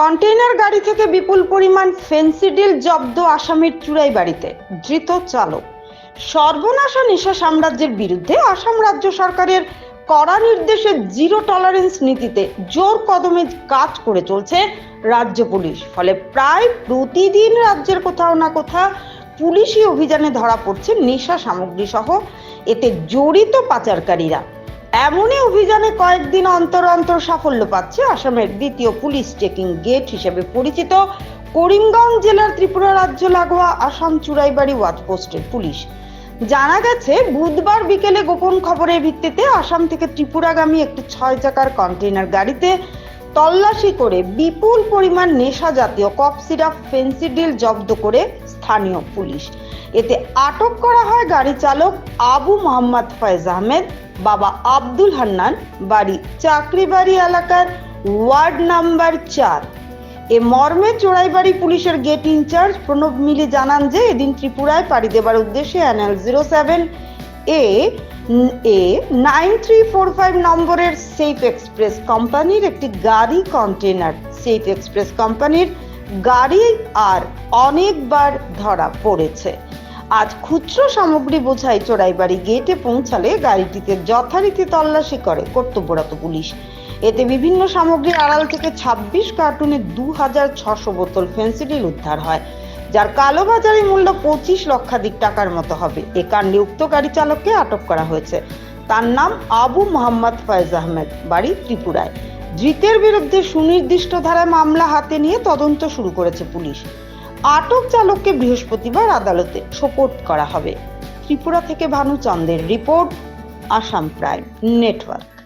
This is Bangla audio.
কন্টেইনার গাড়ি থেকে বিপুল পরিমাণ ফেন্সিডিল জব্দ আসামির চুড়াই বাড়িতে। ধৃত চালক। সর্বনাশা নেশা সাম্রাজ্যের বিরুদ্ধে আসাম রাজ্য সরকারের কড়া নির্দেশে জিরো টলারেন্স নীতিতে জোর কদমে কাজ করে চলছে রাজ্য পুলিশ। ফলে প্রায় প্রতিদিন রাজ্যের কোথাও না কোথাও পুলিশি অভিযানে ধরা পড়ছে নেশা সামগ্রী সহ এতে জড়িত পাচারকারীরা এমনই অভিযানে কয়েকদিন অন্তর অন্তর সাফল্য পাচ্ছে আসামের দ্বিতীয় পুলিশ চেকিং গেট হিসেবে পরিচিত করিমগঞ্জ জেলার ত্রিপুরা রাজ্য লাগোয়া আসাম চুরাইবাড়ি ওয়াচপোস্টের পুলিশ। জানা গেছে, বুধবার বিকেলে গোপন খবরের ভিত্তিতে আসাম থেকে ত্রিপুরাগামী একটি ছয় চাকার কন্টেইনার গাড়িতে তল্লাশি করে বিপুল পরিমাণ নেশা জাতীয় কফ সিরাপ ফেন্সিডিল জব্দ করে স্থানীয় পুলিশ। এতে আটক করা হয় গাড়ি চালক আবু মোহাম্মদ ফয়েজ আহমেদ বাবা আব্দুল হান্নান, বাড়ি চাকরিবাড়ি এলাকার ওয়ার্ড নাম্বার চার। এ মর্মে চোরাইবাড়ি পুলিশের গেট ইনচার্জ প্রণব মিলি জানান যে এদিন ত্রিপুরায় পাড়ি দেবার উদ্দেশ্যে NL zero seven A A nine three four five নম্বরের সেফ এক্সপ্রেস কোম্পানির একটি গাড়ি কন্টেনার সেফ এক্সপ্রেস কোম্পানির গাড়ি আর অনেকবার ধরা পড়েছে। আজ খুচরো সামগ্রী বোঝাই চোরাইবাড়ি গেটে পৌঁছালে গাড়িটিতে যথারীতি তল্লাশি করে কর্তব্যরত পুলিশ। এতে বিভিন্ন সামগ্রী আড়াল থেকে ছাব্বিশ কার্টুনে দু হাজার ছশো বোতল ফেন্সিডিল উদ্ধার হয়, যার কালোবাজারি মূল্য পঁচিশ লক্ষাধিক টাকার মতো হবে। এ কাণ্ডে উক্ত গাড়ি চালককে আটক করা হয়েছে। তার নাম আবু মোহাম্মদ ফয়েজ আহমেদ, বাড়ি ত্রিপুরায়। ধৃতের বিরুদ্ধে সুনির্দিষ্ট ধারায় মামলা হাতে নিয়ে তদন্ত শুরু করেছে পুলিশ। আটক চালককে বৃহস্পতিবার আদালতে সোপোর্ট করা হবে। ত্রিপুরা থেকে ভানু চন্দের রিপোর্ট, আসাম প্রাইম, নেটওয়ার্ক।